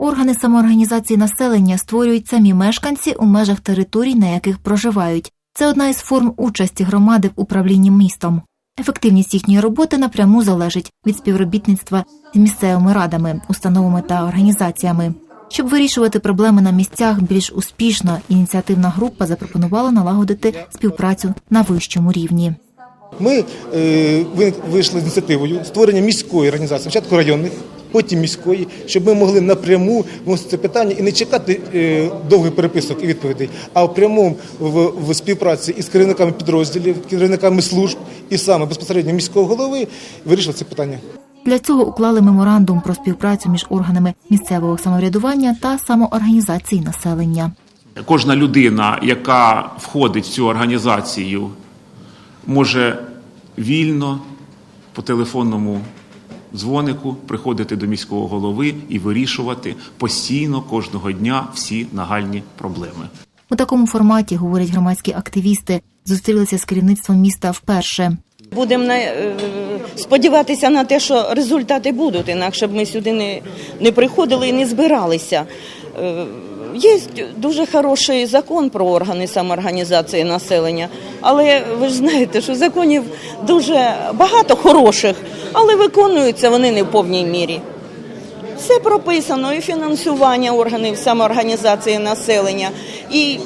Органи самоорганізації населення створюють самі мешканці у межах територій, на яких проживають. Це одна із форм участі громади в управлінні містом. Ефективність їхньої роботи напряму залежить від співробітництва з місцевими радами, установами та організаціями. Щоб вирішувати проблеми на місцях більш успішно, ініціативна група запропонувала налагодити співпрацю на вищому рівні. Ми е, вийшли з ініціативою створення міської організації, спочатку районних, потім міської, щоб ми могли напряму це питання і не чекати е, довгих переписок і відповідей, а в прямому в, в співпраці із керівниками підрозділів, керівниками служб і саме безпосередньо міського голови вирішили це питання. Для цього уклали меморандум про співпрацю між органами місцевого самоврядування та самоорганізації населення. Кожна людина, яка входить в цю організацію, може вільно по телефонному дзвонику приходити до міського голови і вирішувати постійно кожного дня всі нагальні проблеми. У такому форматі, говорять громадські активісти, зустрілися з керівництвом міста вперше. Будемо на- е, сподіватися на те, що результати будуть, інакше б ми сюди не, не приходили і не збиралися. Є дуже хороший закон про органи самоорганізації населення, але ви ж знаєте, що законів дуже багато хороших, але виконуються вони не в повній мірі. Все прописано, і фінансування органів самоорганізації населення, і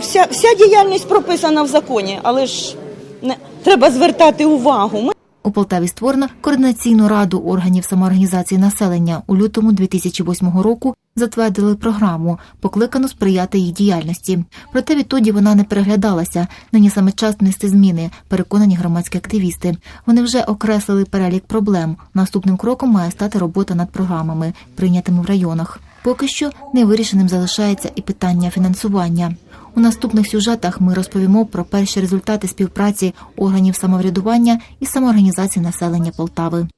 вся, вся діяльність прописана в законі, але ж не, треба звертати увагу. Ми У Полтаві створено координаційну раду органів самоорганізації населення. У лютому 2008 року затвердили програму, покликану сприяти їх діяльності. Проте відтоді вона не переглядалася. Нині саме час внести зміни, переконані громадські активісти. Вони вже окреслили перелік проблем. Наступним кроком має стати робота над програмами, прийнятими в районах. Поки що невирішеним залишається і питання фінансування. У наступних сюжетах ми розповімо про перші результати співпраці органів самоврядування і самоорганізації населення Полтави.